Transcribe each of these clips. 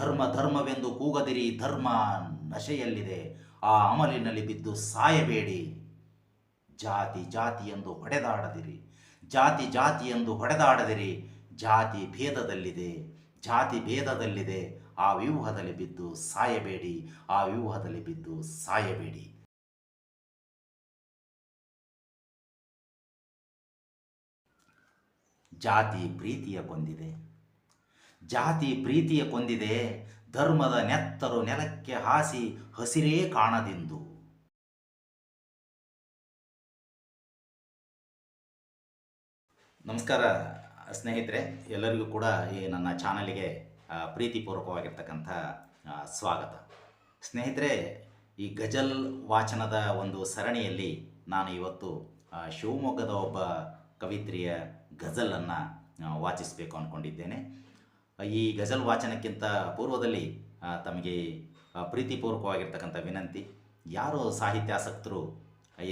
ಧರ್ಮ ಧರ್ಮವೆಂದು ಕೂಗದಿರಿ, ಧರ್ಮ ನಶೆಯಲ್ಲಿದೆ. ಆ ಅಮಲಿನಲ್ಲಿ ಬಿದ್ದು ಸಾಯಬೇಡಿ. ಜಾತಿ ಜಾತಿ ಎಂದು ಹೊಡೆದಾಡದಿರಿ. ಜಾತಿ ಜಾತಿ ಎಂದು ಹೊಡೆದಾಡದಿರಿ. ಜಾತಿ ಭೇದದಲ್ಲಿದೆ. ಜಾತಿ ಭೇದದಲ್ಲಿದೆ. ಆ ವ್ಯೂಹದಲ್ಲಿ ಬಿದ್ದು ಸಾಯಬೇಡಿ. ಆ ವ್ಯೂಹದಲ್ಲಿ ಬಿದ್ದು ಸಾಯಬೇಡಿ. ಜಾತಿ ಪ್ರೀತಿಯ ಕೊಂದಿದೆ. ಜಾತಿ ಪ್ರೀತಿಯ ಕೊಂದಿದೆ. ಧರ್ಮದ ನೆತ್ತರು ನೆಲಕ್ಕೆ ಹಾಸಿ ಹಸಿರೇ ಕಾಣದಿಂದು. ನಮಸ್ಕಾರ ಸ್ನೇಹಿತರೆ, ಎಲ್ಲರಿಗೂ ಕೂಡ ಈ ನನ್ನ ಚಾನಲಿಗೆ ಪ್ರೀತಿಪೂರ್ವಕವಾಗಿರ್ತಕ್ಕಂಥ ಸ್ವಾಗತ. ಸ್ನೇಹಿತರೆ, ಈ ಗಜಲ್ ವಾಚನದ ಒಂದು ಸರಣಿಯಲ್ಲಿ ನಾನು ಇವತ್ತು ಶಿವಮೊಗ್ಗದ ಒಬ್ಬ ಕವಿತ್ರಿಯ ಗಜಲನ್ನು ವಾಚಿಸಬೇಕು ಅಂದ್ಕೊಂಡಿದ್ದೇನೆ ಈ ಗಜಲ್ ವಾಚನಕ್ಕಿಂತ ಪೂರ್ವದಲ್ಲಿ ತಮಗೆ ಪ್ರೀತಿಪೂರ್ವಕವಾಗಿರ್ತಕ್ಕಂಥ ವಿನಂತಿ. ಯಾರು ಸಾಹಿತ್ಯಾಸಕ್ತರು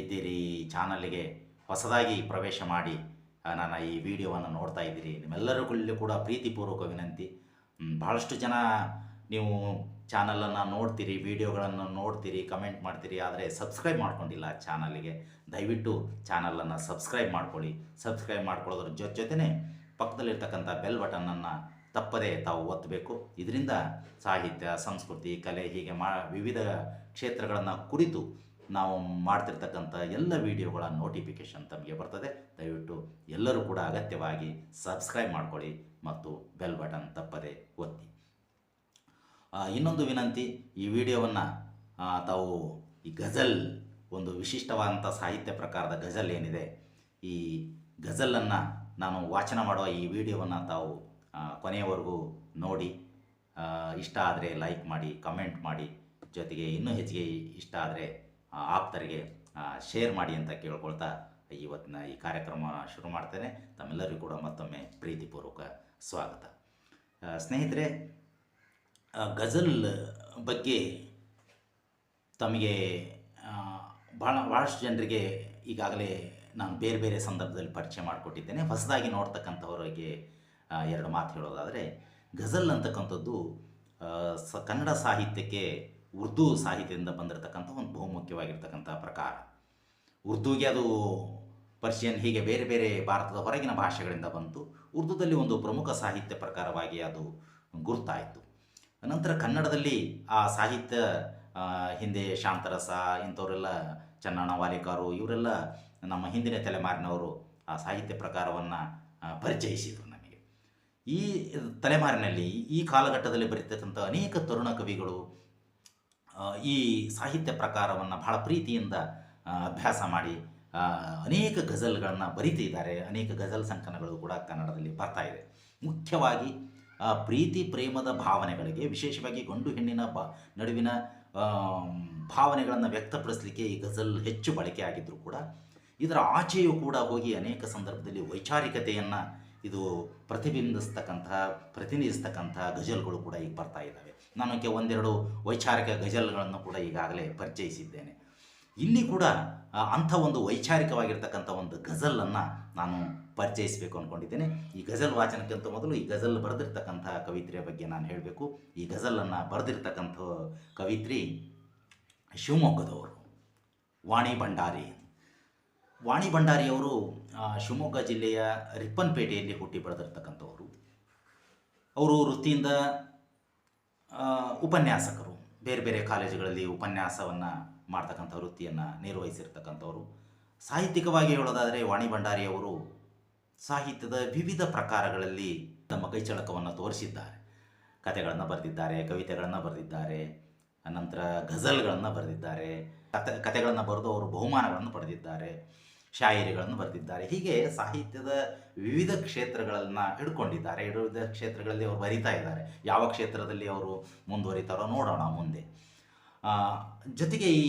ಇದ್ದೀರಿ, ಚಾನಲ್ಗೆ ಹೊಸದಾಗಿ ಪ್ರವೇಶ ಮಾಡಿ ನಾನು ಈ ವಿಡಿಯೋವನ್ನು ನೋಡ್ತಾ ಇದ್ದೀರಿ, ನಿಮ್ಮೆಲ್ಲರಿಗೂ ಕೂಡ ಪ್ರೀತಿಪೂರ್ವಕ ವಿನಂತಿ. ಭಾಳಷ್ಟು ಜನ ನೀವು ಚಾನಲನ್ನು ನೋಡ್ತೀರಿ, ವಿಡಿಯೋಗಳನ್ನು ನೋಡ್ತೀರಿ, ಕಮೆಂಟ್ ಮಾಡ್ತೀರಿ, ಆದರೆ ಸಬ್ಸ್ಕ್ರೈಬ್ ಮಾಡ್ಕೊಂಡಿಲ್ಲ ಚಾನಲ್ಗೆ. ದಯವಿಟ್ಟು ಚಾನಲನ್ನು ಸಬ್ಸ್ಕ್ರೈಬ್ ಮಾಡ್ಕೊಳ್ಳಿ. ಸಬ್ಸ್ಕ್ರೈಬ್ ಮಾಡ್ಕೊಳ್ಳೋದ್ರ ಜೊತೆ ಜೊತೆನೇ ಪಕ್ಕದಲ್ಲಿರ್ತಕ್ಕಂಥ ಬೆಲ್ ಬಟನನ್ನು ತಪ್ಪದೇ ತಾವು ಒತ್ತಬೇಕು. ಇದರಿಂದ ಸಾಹಿತ್ಯ, ಸಂಸ್ಕೃತಿ, ಕಲೆ ಹೀಗೆ ಮಾ, ವಿವಿಧ ಕ್ಷೇತ್ರಗಳನ್ನು ಕುರಿತು ನಾವು ಮಾಡ್ತಿರ್ತಕ್ಕಂಥ ಎಲ್ಲ ವಿಡಿಯೋಗಳ ನೋಟಿಫಿಕೇಷನ್ ತಮಗೆ ಬರ್ತದೆ. ದಯವಿಟ್ಟು ಎಲ್ಲರೂ ಕೂಡ ಅಗತ್ಯವಾಗಿ ಸಬ್ಸ್ಕ್ರೈಬ್ ಮಾಡ್ಕೊಳ್ಳಿ ಮತ್ತು ಬೆಲ್ ಬಟನ್ ತಪ್ಪದೆ ಒತ್ತಿ. ಇನ್ನೊಂದು ವಿನಂತಿ, ಈ ವಿಡಿಯೋವನ್ನು ತಾವು ಈ ಗಜಲ್, ಒಂದು ವಿಶಿಷ್ಟವಾದಂಥ ಸಾಹಿತ್ಯ ಪ್ರಕಾರದ ಗಜಲ್ ಏನಿದೆ, ಈ ಗಜಲನ್ನು ನಾನು ವಾಚನ ಮಾಡುವ ಈ ವಿಡಿಯೋವನ್ನು ತಾವು ಕೊನೆಯವರೆಗೂ ನೋಡಿ. ಇಷ್ಟ ಆದರೆ ಲೈಕ್ ಮಾಡಿ ಕಮೆಂಟ್ ಮಾಡಿ. ಜೊತೆಗೆ ಇನ್ನೂ ಹೆಚ್ಚಿಗೆ ಇಷ್ಟ ಆದರೆ ಆಪ್ತರಿಗೆ ಶೇರ್ ಮಾಡಿ ಅಂತ ಕೇಳ್ಕೊಳ್ತಾ ಇವತ್ತಿನ ಈ ಕಾರ್ಯಕ್ರಮ ಶುರು ಮಾಡ್ತೇನೆ. ತಮ್ಮೆಲ್ಲರಿಗೂ ಕೂಡ ಮತ್ತೊಮ್ಮೆ ಪ್ರೀತಿಪೂರ್ವಕ ಸ್ವಾಗತ. ಸ್ನೇಹಿತರೆ ಗಜಲ್ ಬಗ್ಗೆ ತಮಗೆ ಭಾಳ ಭಾಳಷ್ಟು ಜನರಿಗೆ ಈಗಾಗಲೇ ನಾನು ಬೇರೆ ಬೇರೆ ಸಂದರ್ಭದಲ್ಲಿ ಪರಿಚಯ ಮಾಡಿಕೊಟ್ಟಿದ್ದೇನೆ. ಹೊಸದಾಗಿ ನೋಡ್ತಕ್ಕಂಥವರಿಗೆ ಎರಡು ಮಾತು ಹೇಳೋದಾದರೆ ಗಜಲ್ ಅಂತಕ್ಕಂಥದ್ದು ಸ, ಕನ್ನಡ ಸಾಹಿತ್ಯಕ್ಕೆ ಉರ್ದು ಸಾಹಿತ್ಯದಿಂದ ಬಂದಿರತಕ್ಕಂಥ ಒಂದು ಬಹುಮುಖ್ಯವಾಗಿರ್ತಕ್ಕಂಥ ಪ್ರಕಾರ. ಉರ್ದುಗೆ ಅದು ಪರ್ಷಿಯನ್ ಹೀಗೆ ಬೇರೆ ಬೇರೆ ಭಾರತದ ಹೊರಗಿನ ಭಾಷೆಗಳಿಂದ ಬಂತು. ಉರ್ದುದಲ್ಲಿ ಒಂದು ಪ್ರಮುಖ ಸಾಹಿತ್ಯ ಪ್ರಕಾರವಾಗಿ ಅದು ಗುರುತಾಯಿತು. ನಂತರ ಕನ್ನಡದಲ್ಲಿ ಆ ಸಾಹಿತ್ಯ ಹಿಂದೆ ಶಾಂತರಸ, ಇಂಥವರೆಲ್ಲ ಚನ್ನಣ್ಣ ವಾಲಿಕಾರು, ಇವರೆಲ್ಲ ನಮ್ಮ ಹಿಂದಿನ ತಲೆಮಾರಿನವರು ಆ ಸಾಹಿತ್ಯ ಪ್ರಕಾರವನ್ನು ಪರಿಚಯಿಸಿದರು. ಈ ತಲೆಮಾರಿನಲ್ಲಿ ಈ ಕಾಲಘಟ್ಟದಲ್ಲಿ ಬರೀತಕ್ಕಂಥ ಅನೇಕ ತರುಣ ಕವಿಗಳು ಈ ಸಾಹಿತ್ಯ ಪ್ರಕಾರವನ್ನು ಬಹಳ ಪ್ರೀತಿಯಿಂದ ಅಭ್ಯಾಸ ಮಾಡಿ ಅನೇಕ ಗಜಲ್ಗಳನ್ನು ಬರಿತಿದ್ದಾರೆ. ಅನೇಕ ಗಜಲ್ ಸಂಕಲನಗಳು ಕೂಡ ಕನ್ನಡದಲ್ಲಿ ಬರ್ತಾ ಇದೆ. ಮುಖ್ಯವಾಗಿ ಪ್ರೀತಿ ಪ್ರೇಮದ ಭಾವನೆಗಳಿಗೆ, ವಿಶೇಷವಾಗಿ ಗಂಡು ಹೆಣ್ಣಿನ ನಡುವಿನ ಭಾವನೆಗಳನ್ನು ವ್ಯಕ್ತಪಡಿಸಲಿಕ್ಕೆ ಈ ಗಜಲ್ ಹೆಚ್ಚು ಬಳಕೆ ಕೂಡ, ಇದರ ಆಚೆಯೂ ಕೂಡ ಹೋಗಿ ಅನೇಕ ಸಂದರ್ಭದಲ್ಲಿ ವೈಚಾರಿಕತೆಯನ್ನು ಇದು ಪ್ರತಿಬಿಂಬಿಸ್ತಕ್ಕಂತಹ, ಪ್ರತಿನಿಧಿಸ್ತಕ್ಕಂತಹ ಗಜಲ್ಗಳು ಕೂಡ ಈಗ ಬರ್ತಾ ಇದ್ದಾವೆ. ನಾನು ಒಂದೆರಡು ವೈಚಾರಿಕ ಗಜಲ್ಗಳನ್ನು ಕೂಡ ಈಗಾಗಲೇ ಪರಿಚಯಿಸಿದ್ದೇನೆ. ಇಲ್ಲಿ ಕೂಡ ಅಂಥ ಒಂದು ವೈಚಾರಿಕವಾಗಿರ್ತಕ್ಕಂಥ ಒಂದು ಗಜಲನ್ನು ನಾನು ಪರಿಚಯಿಸಬೇಕು ಅಂದ್ಕೊಂಡಿದ್ದೇನೆ ಈ ಗಜಲ್ ವಾಚನಕ್ಕಿಂತ ಮೊದಲು ಈ ಗಜಲ್ ಬರೆದಿರ್ತಕ್ಕಂಥ ಕವಿತ್ರಿಯ ಬಗ್ಗೆ ನಾನು ಹೇಳಬೇಕು. ಈ ಗಜಲನ್ನು ಬರೆದಿರ್ತಕ್ಕಂಥ ಕವಿತ್ರಿ ಶಿವಮೊಗ್ಗದವರು. ವಾಣಿ ಭಂಡಾರಿ ವಾಣಿ ಭಂಡಾರಿಯವರು ಶಿವಮೊಗ್ಗ ಜಿಲ್ಲೆಯ ರಿಪ್ಪನ್ಪೇಟೆಯಲ್ಲಿ ಹುಟ್ಟಿ ಬೆಳೆದಿರ್ತಕ್ಕಂಥವರು. ಅವರು ವೃತ್ತಿಯಿಂದ ಉಪನ್ಯಾಸಕರು. ಬೇರೆ ಬೇರೆ ಕಾಲೇಜುಗಳಲ್ಲಿ ಉಪನ್ಯಾಸವನ್ನು ಮಾಡ್ತಕ್ಕಂಥ ವೃತ್ತಿಯನ್ನು ನಿರ್ವಹಿಸಿರ್ತಕ್ಕಂಥವ್ರು. ಸಾಹಿತ್ಯಿಕವಾಗಿ ಹೇಳೋದಾದರೆ ವಾಣಿ ಭಂಡಾರಿಯವರು ಸಾಹಿತ್ಯದ ವಿವಿಧ ಪ್ರಕಾರಗಳಲ್ಲಿ ತಮ್ಮ ಕೈಚಳಕವನ್ನು ತೋರಿಸಿದ್ದಾರೆ. ಕಥೆಗಳನ್ನು ಬರೆದಿದ್ದಾರೆ, ಕವಿತೆಗಳನ್ನು ಬರೆದಿದ್ದಾರೆ ಅನಂತರ ಗಜಲ್ಗಳನ್ನು ಬರೆದಿದ್ದಾರೆ. ಕತೆ ಕಥೆಗಳನ್ನು ಬರೆದು ಅವರು ಬಹುಮಾನಗಳನ್ನು ಪಡೆದಿದ್ದಾರೆ. ಶಾಯರಿಗಳನ್ನು ಬರೆದಿದ್ದಾರೆ. ಹೀಗೆ ಸಾಹಿತ್ಯದ ವಿವಿಧ ಕ್ಷೇತ್ರಗಳನ್ನು ಹಿಡ್ಕೊಂಡಿದ್ದಾರೆ. ವಿವಿಧ ಕ್ಷೇತ್ರಗಳಲ್ಲಿ ಅವರು ಬರಿತಾ ಇದ್ದಾರೆ. ಯಾವ ಕ್ಷೇತ್ರದಲ್ಲಿ ಅವರು ಮುಂದುವರಿತಾರೋ ನೋಡೋಣ ಮುಂದೆ. ಜೊತೆಗೆ ಈ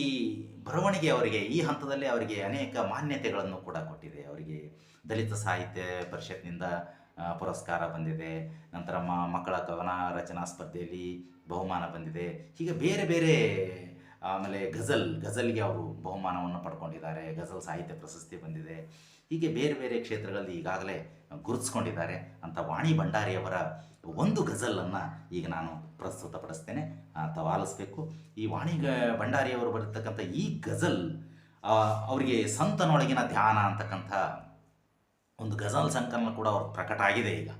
ಬರವಣಿಗೆ ಅವರಿಗೆ, ಈ ಹಂತದಲ್ಲಿ ಅವರಿಗೆ ಅನೇಕ ಮಾನ್ಯತೆಗಳನ್ನು ಕೂಡ ಕೊಟ್ಟಿದೆ. ಅವರಿಗೆ ದಲಿತ ಸಾಹಿತ್ಯ ಪರಿಷತ್ನಿಂದ ಪುರಸ್ಕಾರ ಬಂದಿದೆ. ನಂತರ ಮಕ್ಕಳ ಕವನ ರಚನಾ ಸ್ಪರ್ಧೆಯಲ್ಲಿ ಬಹುಮಾನ ಬಂದಿದೆ. ಹೀಗೆ ಬೇರೆ ಬೇರೆ ಆಮೇಲೆ ಗಜಲ್ ಗಜಲ್ಗೆ ಅವರು ಬಹುಮಾನವನ್ನು ಪಡ್ಕೊಂಡಿದ್ದಾರೆ. ಗಜಲ್ ಸಾಹಿತ್ಯ ಪ್ರಶಸ್ತಿ ಬಂದಿದೆ. ಹೀಗೆ ಬೇರೆ ಬೇರೆ ಕ್ಷೇತ್ರಗಳಲ್ಲಿ ಈಗಾಗಲೇ ಗುರುತಿಸ್ಕೊಂಡಿದ್ದಾರೆ ಅಂತ ವಾಣಿ ಭಂಡಾರಿಯವರ ಒಂದು ಗಜಲನ್ನು ಈಗ ನಾನು ಪ್ರಸ್ತುತಪಡಿಸ್ತೇನೆ. ಅಥವಾ ಆಲಿಸ್ಬೇಕು ಈ ವಾಣಿ ಗ, ಭಂಡಾರಿಯವರು ಬರತಕ್ಕಂಥ ಈ ಗಜಲ್ ಅವರಿಗೆ ಸಂತನೊಳಗಿನ ಧ್ಯಾನ ಅಂತಕ್ಕಂಥ ಒಂದು ಗಜಲ್ ಸಂಕಲನ ಕೂಡ ಅವ್ರು ಪ್ರಕಟ ಆಗಿದೆ ಈಗ.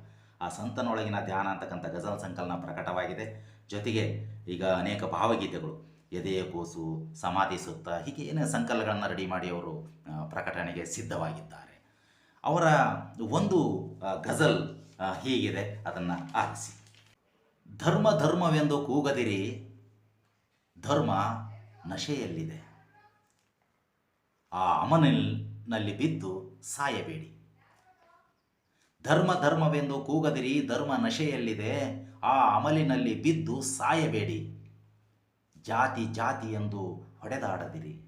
ಆ ಸಂತನೊಳಗಿನ ಧ್ಯಾನ ಅಂತಕ್ಕಂಥ ಗಜಲ್ ಸಂಕಲನ ಪ್ರಕಟವಾಗಿದೆ. ಜೊತೆಗೆ ಈಗ ಅನೇಕ ಭಾವಗೀತೆಗಳು. ಎದೆಯ ಕೂಸು ಸಮಾಧಿ ಸುತ್ತ ಹೀಗೆ ಏನೇ ಸಂಕಲನಗಳನ್ನು ರೆಡಿ ಮಾಡಿ ಅವರು ಪ್ರಕಟಣೆಗೆ ಸಿದ್ಧವಾಗಿದ್ದಾರೆ. ಅವರ ಒಂದು ಗಜಲ್ ಹೀಗಿದೆ. ಅದನ್ನು ಆರಿಸಿ. ಧರ್ಮ ಧರ್ಮವೆಂದು ಕೂಗದಿರಿ, ಧರ್ಮ ನಶೆಯಲ್ಲಿದೆ. ಆ ಅಮನಲ್ಲಿ ಬಿದ್ದು ಸಾಯಬೇಡಿ. ಧರ್ಮ ಧರ್ಮವೆಂದು ಕೂಗದಿರಿ, ಧರ್ಮ ನಶೆಯಲ್ಲಿದೆ, ಆ ಅಮಲಿನಲ್ಲಿ ಬಿದ್ದು ಸಾಯಬೇಡಿ. ಜಾತಿ ಜಾತಿ ಎಂದು ಹೊಡೆದಾಡದಿರಿ.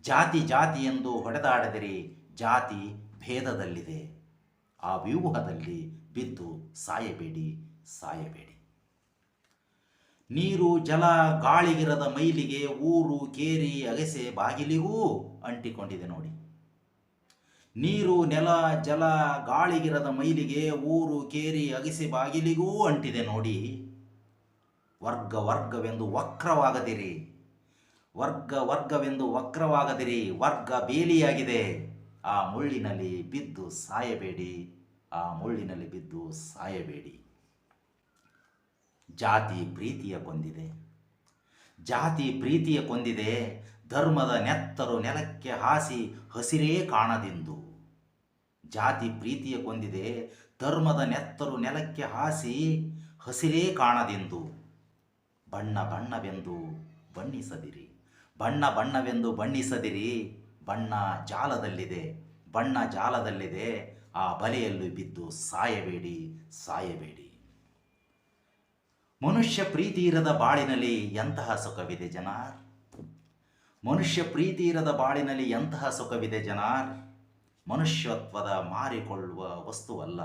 ಜಾತಿ ಜಾತಿ ಎಂದು ಹೊಡೆದಾಡದಿರಿ, ಜಾತಿ ಭೇದದಲ್ಲಿದೆ. ಆ ವ್ಯೂಹದಲ್ಲಿ ಬಿದ್ದು ಸಾಯಬೇಡಿ ಸಾಯಬೇಡಿ. ನೀರು, ಜಲ ಗಾಳಿಗಿರದ ಮೈಲಿಗೆ ಊರು ಕೇರಿ ಅಗಸೆ ಬಾಗಿಲಿಗೂ ಅಂಟಿಕೊಂಡಿದೆ ನೋಡಿ. ನೀರು, ನೆಲ, ಜಲ ಗಾಳಿಗಿರದ ಮೈಲಿಗೆ ಊರು ಕೇರಿ ಅಗಸೆ ಬಾಗಿಲಿಗೂ ಅಂಟಿದೆ ನೋಡಿ. ವರ್ಗ ವರ್ಗವೆಂದು ವಕ್ರವಾಗದಿರಿ. ವರ್ಗ ವರ್ಗವೆಂದು ವಕ್ರವಾಗದಿರಿ. ವರ್ಗ ಬೇಲಿಯಾಗಿದೆ. ಆ ಮುಳ್ಳಿನಲ್ಲಿ ಬಿದ್ದು ಸಾಯಬೇಡಿ. ಆ ಮುಳ್ಳಿನಲ್ಲಿ ಬಿದ್ದು ಸಾಯಬೇಡಿ. ಜಾತಿ ಪ್ರೀತಿಯ ಕೊಂದಿದೆ. ಜಾತಿ ಪ್ರೀತಿಯ ಕೊಂದಿದೆ. ಧರ್ಮದ ನೆತ್ತರು ನೆಲಕ್ಕೆ ಹಾಸಿ ಹಸಿರೇ ಕಾಣದೆಂದು. ಜಾತಿ ಪ್ರೀತಿಯ ಕೊಂದಿದೆ. ಧರ್ಮದ ನೆತ್ತರು ನೆಲಕ್ಕೆ ಹಾಸಿ ಹಸಿರೇ ಕಾಣದಿಂದು. ಬಣ್ಣ ಬಣ್ಣವೆಂದು ಬಣ್ಣಿಸದಿರಿ. ಬಣ್ಣ ಬಣ್ಣವೆಂದು ಬಣ್ಣಿಸದಿರಿ, ಬಣ್ಣ ಜಾಲದಲ್ಲಿದೆ ಬಣ್ಣ ಜಾಲದಲ್ಲಿದೆ, ಆ ಬಲೆಯಲ್ಲಿ ಬಿದ್ದು ಸಾಯಬೇಡಿ ಸಾಯಬೇಡಿ. ಮನುಷ್ಯ ಪ್ರೀತಿ ಇರದ ಬಾಳಿನಲ್ಲಿ ಎಂತಹ ಸುಖವಿದೆ ಜನಾರ್? ಮನುಷ್ಯ ಪ್ರೀತಿ ಇರದ ಬಾಳಿನಲ್ಲಿ ಎಂತಹ ಸುಖವಿದೆ ಜನಾರ್? ಮನುಷ್ಯತ್ವದ ಮಾರಿಕೊಳ್ಳುವ ವಸ್ತುವಲ್ಲ,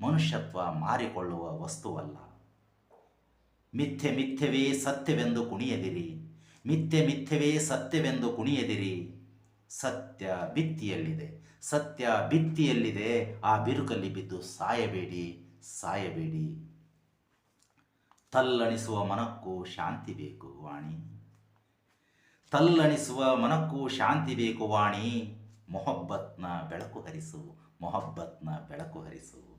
ಮನುಷ್ಯತ್ವ ಮಾರಿಕೊಳ್ಳುವ ವಸ್ತುವಲ್ಲ. ಮಿಥ್ಯೆ ಮಿಥ್ಯವೇ ಸತ್ಯವೆಂದು ಕುಣಿಯದಿರಿ. ಮಿಥ್ಯೆ ಮಿಥ್ಯವೇ ಸತ್ಯವೆಂದು ಕುಣಿಯದಿರಿ. ಸತ್ಯ ಭಿತ್ತಿಯಲ್ಲಿದೆ. ಸತ್ಯ ಭಿತ್ತಿಯಲ್ಲಿದೆ. ಆ ಬಿರುಕಲ್ಲಿ ಬಿದ್ದು ಸಾಯಬೇಡಿ ಸಾಯಬೇಡಿ. ತಲ್ಲಣಿಸುವ ಮನಕ್ಕೂ ಶಾಂತಿ ಬೇಕು ವಾಣಿ. ತಲ್ಲಣಿಸುವ ಮನಕ್ಕೂ ಶಾಂತಿ ಬೇಕು ವಾಣಿ. ಮೊಹಬ್ಬತ್ನ ಬೆಳಕು ಹರಿಸು, ಮೊಹಬ್ಬತ್ನ ಬೆಳಕು ಹರಿಸು.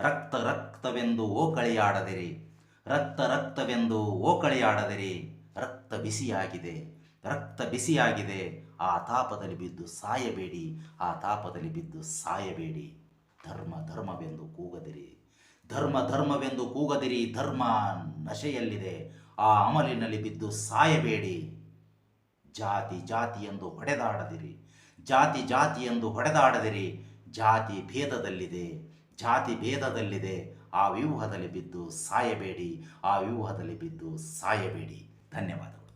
ರಕ್ತ ರಕ್ತವೆಂದು ಓಕಳಿಯಾಡದಿರಿ ರಕ್ತ ರಕ್ತವೆಂದು ಓಕಳಿಯಾಡದಿರಿ, ರಕ್ತ ಬಿಸಿಯಾಗಿದೆ ರಕ್ತ ಬಿಸಿಯಾಗಿದೆ, ಆ ತಾಪದಲ್ಲಿ ಬಿದ್ದು ಸಾಯಬೇಡಿ, ಆ ತಾಪದಲ್ಲಿ ಬಿದ್ದು ಸಾಯಬೇಡಿ. ಧರ್ಮ ಧರ್ಮವೆಂದು ಕೂಗದಿರಿ, ಧರ್ಮ ಧರ್ಮವೆಂದು ಕೂಗದಿರಿ, ಧರ್ಮ ನಶೆಯಲ್ಲಿದೆ, ಆ ಅಮಲಿನಲ್ಲಿ ಬಿದ್ದು ಸಾಯಬೇಡಿ. ಜಾತಿ ಜಾತಿ ಎಂದು ಹೊಡೆದಾಡದಿರಿ, ಜಾತಿ ಜಾತಿ ಎಂದು ಹೊಡೆದಾಡದಿರಿ, ಜಾತಿ ಭೇದದಲ್ಲಿದೆ ಜಾತಿ ಭೇದದಲ್ಲಿದೆ ಆ ವ್ಯೂಹದಲ್ಲಿ ಬಿದ್ದು ಸಾಯಬೇಡಿ ಆ ವ್ಯೂಹದಲ್ಲಿ ಬಿದ್ದು ಸಾಯಬೇಡಿ. ಧನ್ಯವಾದಗಳು.